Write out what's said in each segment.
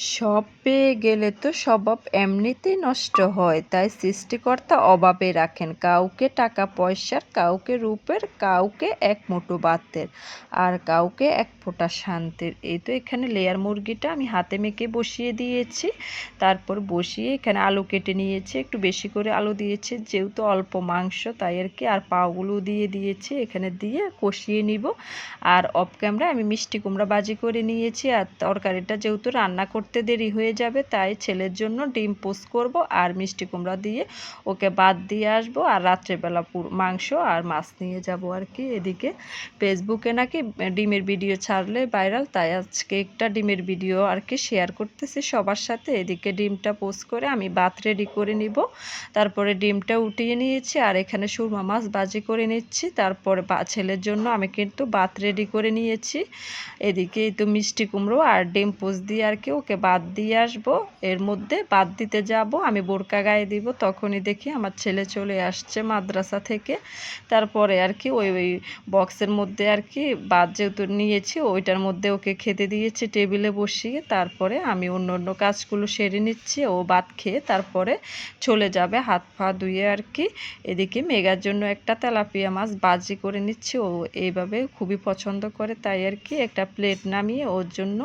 সব পেয়ে গেলে তো স্বভাব এমনিতেই নষ্ট হয়, তাই সৃষ্টিকর্তা অভাবে রাখেন। কাউকে টাকা পয়সার, কাউকে রূপের, কাউকে এক মুঠো বাতের আর কাউকে এক ফোঁটা শান্তির। এই তো এখানে লেয়ার মুরগিটা আমি হাতে মেখে বসিয়ে দিয়েছি, তারপর বসিয়ে এখানে আলু কেটে নিয়েছি, একটু বেশি করে আলু দিয়েছি, যেহেতু অল্প মাংস, তাই আর কি আর পাগুলো দিয়ে দিয়েছি, এখানে দিয়ে কষিয়ে নিব। আর অফ ক্যামেরা আমি মিষ্টি কুমড়া বাজি করে নিয়েছি, আর তরকারিটা যেহেতু রান্না করতে করতে দেরি হয়ে যাবে, তাই ছেলের জন্য ডিম পোস্ট করব আর মিষ্টি কুমড়া দিয়ে ওকে বাদ দিয়ে আসব। আর রাত্রেবেলা মাংস আর মাছ নিয়ে যাব আর কি এদিকে। ফেসবুকে নাকি ডিমের ভিডিও ছাড়লে ভাইরাল, তাই আজকে একটা ডিমের ভিডিও আর কি শেয়ার করতেছি সবার সাথে। এদিকে ডিমটা পোস্ট করে আমি বাত রেডি করে নিব। তারপরে ডিমটা উঠিয়ে নিয়েছি আর এখানে সুরমা মাছ বাজি করে নিচ্ছি। তারপরে ছেলের জন্য আমি কিন্তু বাত রেডি করে নিয়েছি। এদিকে তো মিষ্টি কুমড়ো আর ডিম পোস্ট দিয়ে আর কি ওকে বাদ দিয়ে আসব, এর মধ্যে বাদ দিতে যাব, আমি বোরকা গায়ে দিব, তখনই দেখি আমার ছেলে চলে আসছে মাদ্রাসা থেকে। তারপরে আর কি ওই ওই বক্সের মধ্যে আর কি বাদ যেহেতু নিয়েছি, ওইটার মধ্যে ওকে খেতে দিয়েছি টেবিলে বসিয়ে। তারপরে আমি অন্য অন্য কাজগুলো সেরে নিচ্ছি, ও বাদ খেয়ে তারপরে চলে যাবে, হাত পা ধুয়ে আর কি। এদিকে মেগার জন্য একটা তেলাপিয়া মাছ বাজি করে নিচ্ছি, ও এইভাবে খুবই পছন্দ করে, তাই আর কি একটা প্লেট নামিয়ে ওর জন্য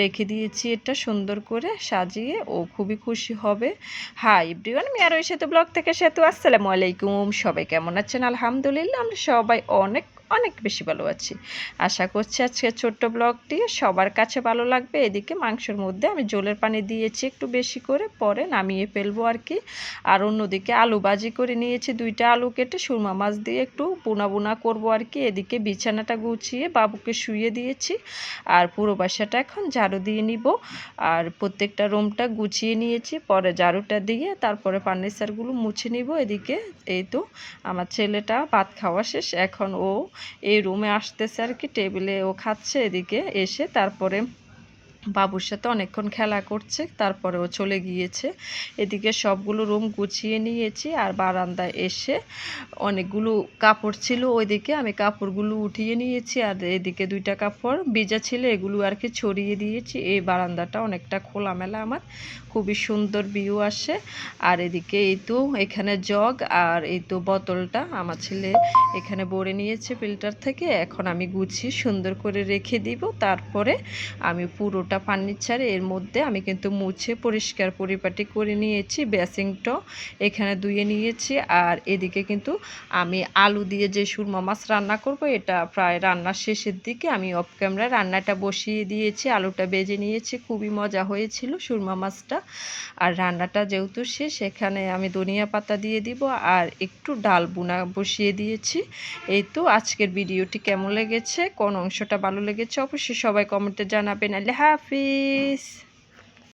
রেখে দিয়েছি এটা। সুন্দর করে সাজিয়ে ও খুবই খুশি হবে। হাই আমি আর ওই সেতু ব্লগ থেকে সেতু। আসসালামু আলাইকুম। সবাই কেমন আছেন? আলহামদুলিল্লাহ, আমরা সবাই অনেক অনেক বেশি ভালো আছি আশা করছি আজকে ছোট্ট ব্লগটি সবার কাছে ভালো লাগবে। এদিকে মাংসের মধ্যে আমি জলের পানি দিয়েছি একটু বেশি করে, পরে নামিয়ে ফেলব আর কি। আর অন্যদিকে আলু বাজি করে নিয়েছি, দুইটা আলু কেটে সুরমা মাছ দিয়ে একটু বোনা বুনা করব আর কি। এদিকে বিছানাটা গুছিয়ে বাবুকে শুয়ে দিয়েছি আর পুরো বাসাটা এখন ঝাড়ু দিয়ে নিব। আর প্রত্যেকটা রুমটা গুছিয়ে নিয়েছি, পরে ঝাড়ুটা দিয়ে তারপরে ফার্নিচারগুলো মুছে নিব। এদিকে এই তো আমার ছেলেটা ভাত খাওয়া শেষ, এখন ও এই রুমে আসতেছে আর কি টেবিলে ও খাচ্ছে এদিকে এসে তারপরে বাবুর সাথে অনেকক্ষণ খেলা করছে তারপরে ও চলে গিয়েছে। এদিকে সবগুলো রুম গুছিয়ে নিয়েছি আর বারান্দায় এসে অনেকগুলো কাপড় ছিল ওইদিকে আমি কাপড়গুলো উঠিয়ে নিয়েছি আর এদিকে দুইটা কাপড় ভিজা ছিল, এগুলো আর কি ছড়িয়ে দিয়েছি। এই বারান্দাটা অনেকটা খোলামেলা আমার, খুবই সুন্দর ভিউ আসে। আর এদিকে এই তো এখানে জগ আর এই তো বোতলটা আমার ছেলে এখানে ভরে নিয়েছে ফিল্টার থেকে, এখন আমি গুছিয়ে সুন্দর করে রেখে দিব। তারপরে আমি পুরো গোটা ফার্নিচার, এর মধ্যে আমি কিন্তু মুছে পরিষ্কার পরিপাটি করে নিয়েছি বেসিংটা এখানে ধুয়ে নিয়েছি। আর এদিকে কিন্তু আমি আলু দিয়ে যে সুরমা মাছ রান্না করব, এটা প্রায় রান্নার শেষের দিকে আমি অফ ক্যামেরায় রান্নাটা বসিয়ে দিয়েছি, আলুটা বেজে নিয়েছি, খুবই মজা হয়েছিল সুরমা মাছটা। আর রান্নাটা যেহেতু শেষ, এখানে আমি ধনিয়া পাতা দিয়ে দিব আর একটু ডাল বুনা বসিয়ে দিয়েছি। এই তো আজকের ভিডিওটি কেমন লেগেছে, কোন অংশটা ভালো লেগেছে অবশ্যই সবাই কমেন্টে জানাবেন। আল্লাহ হাফিজ